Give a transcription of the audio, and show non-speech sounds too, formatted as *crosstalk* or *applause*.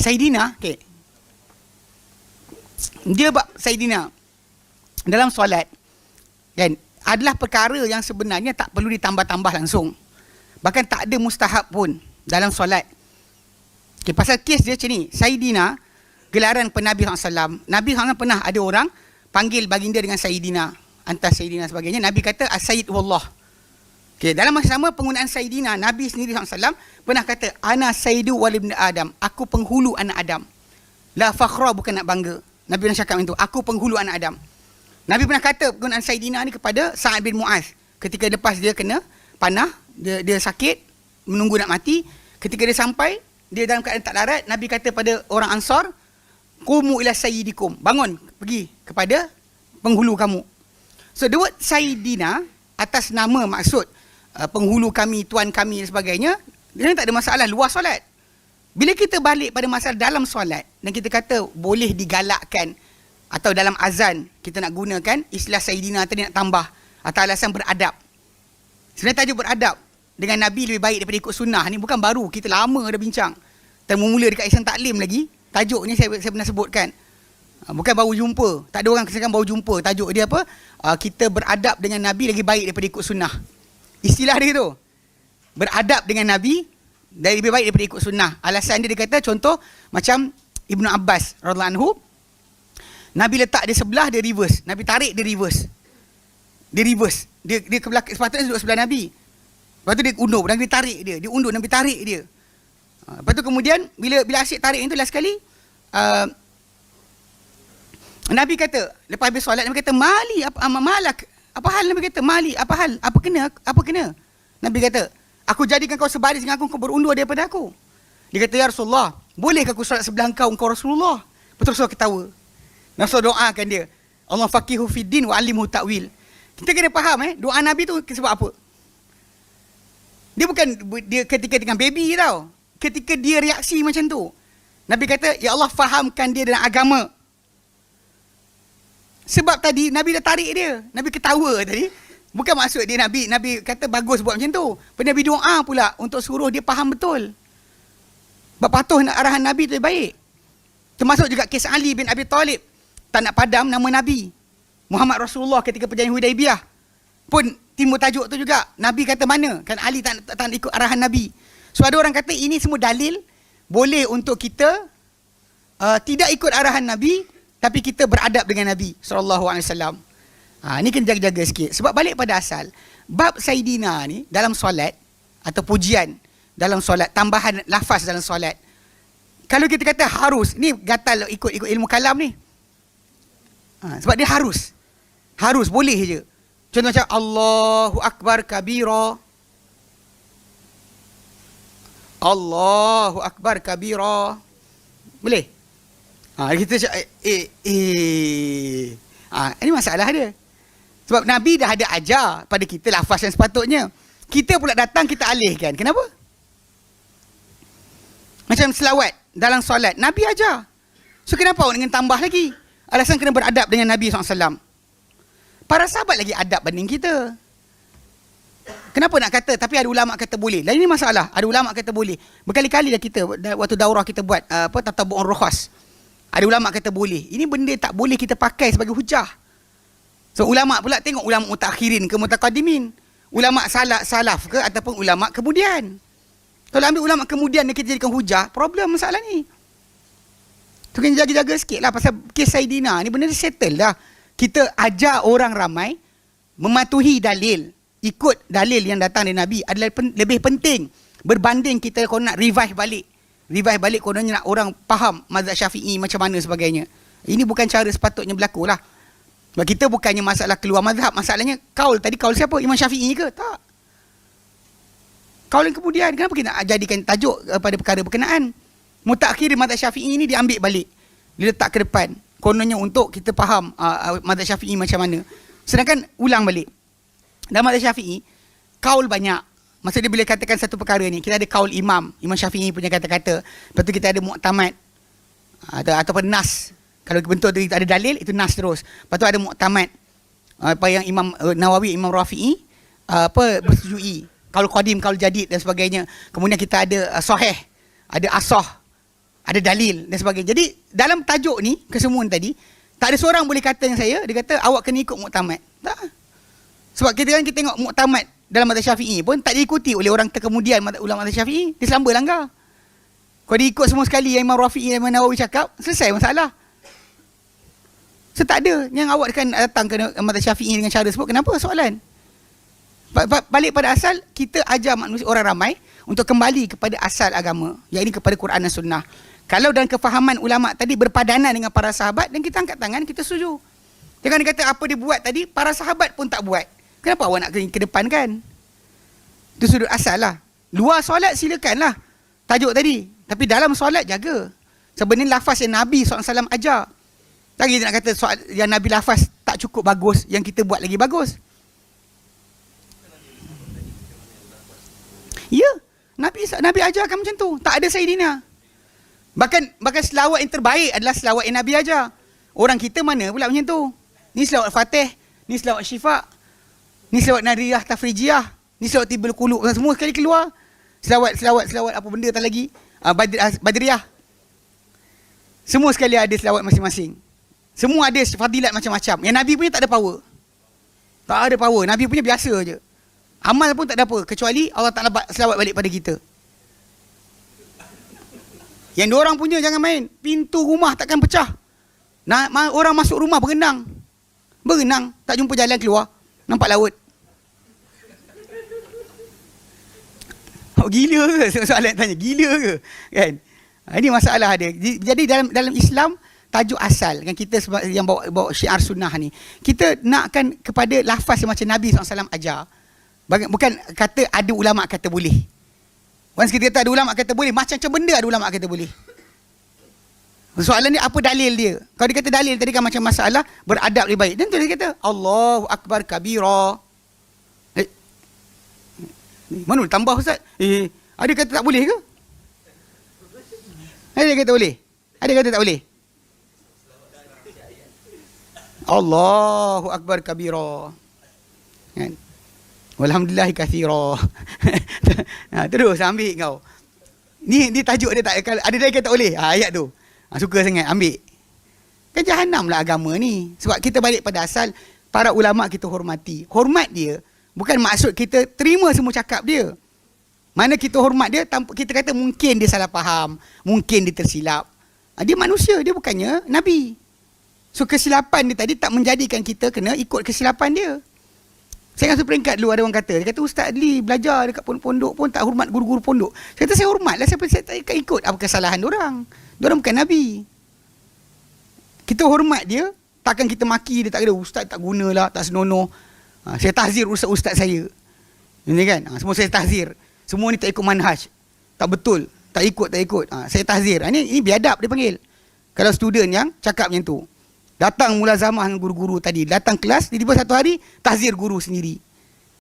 Saidina, okey. Dia bab Saidina dalam solat kan adalah perkara yang sebenarnya tak perlu ditambah-tambah langsung. Bahkan tak ada mustahab pun dalam solat. Okay, pasal kes dia macam ni. Saidina, gelaran penabi SAW. Nabi SAW pernah ada orang panggil baginda dengan Saidina. Antas Saidina sebagainya. Nabi kata, As-Sayyid Wallah. Okay, dalam masa sama penggunaan Saidina, Nabi sendiri SAW pernah kata, Ana Sayyidu Walibna Adam. Aku penghulu anak Adam. La fakhra bukan nak bangga. Nabi pernah cakap itu. Aku penghulu anak Adam. Nabi pernah kata penggunaan Saidina ni kepada Sa'ad bin Mu'az. Ketika lepas dia kena panah, dia, dia sakit, menunggu nak mati. Ketika dia sampai, dia dalam keadaan tak larat, Nabi kata pada orang Ansar, Kumu ila sayyidikum. Bangun, pergi kepada penghulu kamu. So, the word Sayyidina, atas nama maksud uh, penghulu kami, tuan kami dan sebagainya, dia tak ada masalah, luas solat. Bila kita balik pada masalah dalam solat, dan kita kata boleh digalakkan, atau dalam azan, kita nak gunakan istilah Sayyidina tadi nak tambah, atau alasan beradab. Sebenarnya tajuk beradab, dengan Nabi lebih baik daripada ikut sunnah ni bukan baru kita lama dah bincang termula dekat Ihsan Taklim lagi tajuknya saya, saya pernah sebutkan ah, bukan baru jumpa tak ada orang kesankan baru jumpa tajuk dia apa uh, kita beradab dengan Nabi lagi baik daripada ikut sunnah istilah dia tu. Beradab dengan Nabi dari lebih baik daripada ikut sunnah. Alasan dia dia kata contoh macam Ibnu Abbas radhiyallahu anhu Nabi letak dia sebelah dia reverse. Nabi tarik dia reverse. Dia reverse. Dia dia ke belakang sepatutnya duduk sebelah Nabi. Lepas tu dia undur, Nabi tarik dia. Dia undur, Nabi tarik dia. Ha, lepas tu kemudian, bila bila asyik tarik itu last sekali, uh, Nabi kata, lepas habis solat, Nabi kata, Mali, apa, malak, apa hal Nabi kata, Mali, apa hal, apa kena, apa kena? Nabi kata, aku jadikan kau sebaris dengan aku, kau berundur daripada aku. Dia kata, Ya Rasulullah, boleh aku solat sebelah kau, engkau Rasulullah? Betul Rasulullah ketawa. Rasul doakan dia. Allah faqihu fid din wa alimhu ta'wil. Kita kena faham eh, doa Nabi tu sebab apa? Dia bukan dia ketika dengan baby tau. Ketika dia reaksi macam tu. Nabi kata, Ya Allah fahamkan dia dengan agama. Sebab tadi Nabi dah tarik dia. Nabi ketawa tadi. Bukan maksud dia Nabi. Nabi kata bagus buat macam tu. Nabi doa pula untuk suruh dia faham betul. Sebab patuh nak arahan Nabi tu baik. Termasuk juga kes Ali bin Abi Talib. Tak nak padam nama Nabi. Muhammad Rasulullah ketika perjanjian Hudaibiyah. Pun timbul tajuk tu juga. Nabi kata mana? Kan Ali tak, tak, tak nak ikut arahan Nabi. So ada orang kata ini semua dalil boleh untuk kita uh, tidak ikut arahan Nabi tapi kita beradab dengan Nabi sallallahu alaihi wasallam. Ha ni kena jaga-jaga sikit. Sebab balik pada asal, bab Saidina ni dalam solat atau pujian dalam solat, tambahan lafaz dalam solat. Kalau kita kata harus, ni gatal ikut-ikut ilmu kalam ni. Ha, sebab dia harus. Harus, boleh je. Contoh macam Allahu Akbar kabira. Allahu Akbar kabira. Boleh? Ha, kita eh, eh, eh. Ha, ini masalah dia. Sebab Nabi dah ada ajar pada kita lafaz yang sepatutnya. Kita pula datang, kita alihkan. Kenapa? Macam selawat dalam solat. Nabi ajar. So, kenapa awak dengan tambah lagi? Alasan kena beradab dengan Nabi SAW. Para sahabat lagi adab banding kita. Kenapa nak kata tapi ada ulama kata boleh. Lain ini masalah. Ada ulama kata boleh. Berkali-kali dah kita waktu daurah kita buat uh, apa tatabu'un rukhas. Ada ulama kata boleh. Ini benda tak boleh kita pakai sebagai hujah. So ulama pula tengok ulama mutakhirin ke mutakadimin. Ulama salaf salaf ke ataupun ulama kemudian. Kalau ambil ulama kemudian dan kita jadikan hujah, problem masalah ni. Tu kena jaga-jaga sikit lah pasal kes Saidina ni benda ni settle dah kita ajar orang ramai mematuhi dalil, ikut dalil yang datang dari Nabi adalah pen, lebih penting berbanding kita kalau nak revive balik. Revive balik kononnya nak orang faham mazhab syafi'i macam mana sebagainya. Ini bukan cara sepatutnya berlaku lah. Sebab kita bukannya masalah keluar mazhab. Masalahnya kaul tadi kaul siapa? Imam syafi'i ke? Tak. Kaul yang kemudian. Kenapa kita nak jadikan tajuk pada perkara berkenaan? Mutakhir mazhab syafi'i ini diambil balik. Diletak ke depan kononnya untuk kita faham uh, mazhab Syafi'i macam mana. Sedangkan ulang balik. Dalam mazhab Syafi'i kaul banyak. Maksudnya bila katakan satu perkara ni, kita ada kaul imam, Imam Syafi'i punya kata-kata. Lepas tu kita ada muktamad atau ataupun nas. Kalau bentuk tu ada dalil itu nas terus. Lepas tu ada muktamad. Uh, apa yang Imam uh, Nawawi, Imam Rafi'i uh, apa bersetujui. Kaul qadim, kaul jadid dan sebagainya. Kemudian kita ada uh, sahih, ada asah, ada dalil dan sebagainya. Jadi dalam tajuk ni kesemuan tadi tak ada seorang boleh kata dengan saya dia kata awak kena ikut muktamad. Tak. Sebab kita kan kita tengok muktamad dalam mazhab Syafi'i pun tak diikuti oleh orang terkemudian ulama mazhab Syafi'i. Dia selamba langgar. Kau diikut semua sekali yang Imam Rafi'i dan Imam Nawawi cakap, selesai masalah. So tak ada yang awak akan datang ke mazhab Syafi'i dengan cara sebut kenapa soalan? Balik pada asal kita ajar manusia orang ramai untuk kembali kepada asal agama, iaitu kepada Quran dan Sunnah. Kalau dalam kefahaman ulama tadi berpadanan dengan para sahabat dan kita angkat tangan kita setuju. Jangan kata apa dia buat tadi para sahabat pun tak buat. Kenapa awak nak ke depan kan? Itu sudut asal lah. Luar solat silakanlah. Tajuk tadi. Tapi dalam solat jaga. Sebenarnya lafaz yang Nabi SAW ajar. Lagi nak kata soal yang Nabi lafaz tak cukup bagus, yang kita buat lagi bagus. Ya, Nabi Nabi ajarkan macam tu. Tak ada Sayyidina. Bahkan bahkan selawat yang terbaik adalah selawat yang Nabi ajar. Orang kita mana pula macam tu? Ni selawat Fatih, ni selawat Syifa, ni selawat Nariyah Tafrijiyah, ni selawat Tibul Qulub semua sekali keluar. Selawat selawat selawat apa benda tak lagi? Uh, Badr, Badriyah. Semua sekali ada selawat masing-masing. Semua ada fadilat macam-macam. Yang Nabi punya tak ada power. Tak ada power. Nabi punya biasa je. Amal pun tak ada apa. Kecuali Allah tak lebat selawat balik pada kita. Yang orang punya jangan main. Pintu rumah takkan pecah. Nah, orang masuk rumah berenang. Berenang, tak jumpa jalan keluar. Nampak laut. Oh, gila ke? *laughs* Soalan tanya, gila ke? Kan? Ini masalah dia. Jadi dalam dalam Islam, tajuk asal kan kita yang bawa, bawa syiar sunnah ni. Kita nakkan kepada lafaz yang macam Nabi SAW ajar. Bukan kata ada ulama kata boleh. Once kita kata ada ulama kata boleh, macam-macam benda ada ulama kata boleh. Soalan ni apa dalil dia? Kalau dia kata dalil tadi kan macam masalah beradab lebih baik. Dan tu dia kata Allahu akbar kabira. Eh. Mana boleh tambah ustaz? Eh, ada kata tak boleh ke? Ada kata boleh? Ada kata tak boleh? Allahu akbar kabira. Kan? Alhamdulillah kathira. *laughs* ha, terus ambil kau. Ni ni tajuk dia tak ada dia kata boleh. Ha, ayat tu. Ha, suka sangat ambil. Kan jahanam lah agama ni. Sebab kita balik pada asal para ulama kita hormati. Hormat dia bukan maksud kita terima semua cakap dia. Mana kita hormat dia tanpa kita kata mungkin dia salah faham, mungkin dia tersilap. Ha, dia manusia, dia bukannya nabi. So kesilapan dia tadi tak menjadikan kita kena ikut kesilapan dia. Saya rasa peringkat dulu ada orang kata, dia kata Ustaz Adli belajar dekat pondok pun tak hormat guru-guru pondok. Saya kata saya hormat lah, saya, tak ikut, apa kesalahan orang. Diorang bukan Nabi. Kita hormat dia, takkan kita maki dia tak ada Ustaz tak guna lah, tak senonoh. Ha, saya tahzir Ustaz-Ustaz saya. Ini kan, ha, semua saya tahzir. Semua ni tak ikut manhaj. Tak betul, tak ikut, tak ikut. Ha, saya tahzir. Ha, ini, ini biadab dia panggil. Kalau student yang cakap macam tu. Datang mula zaman guru-guru tadi. Datang kelas, tiba-tiba satu hari, tahzir guru sendiri.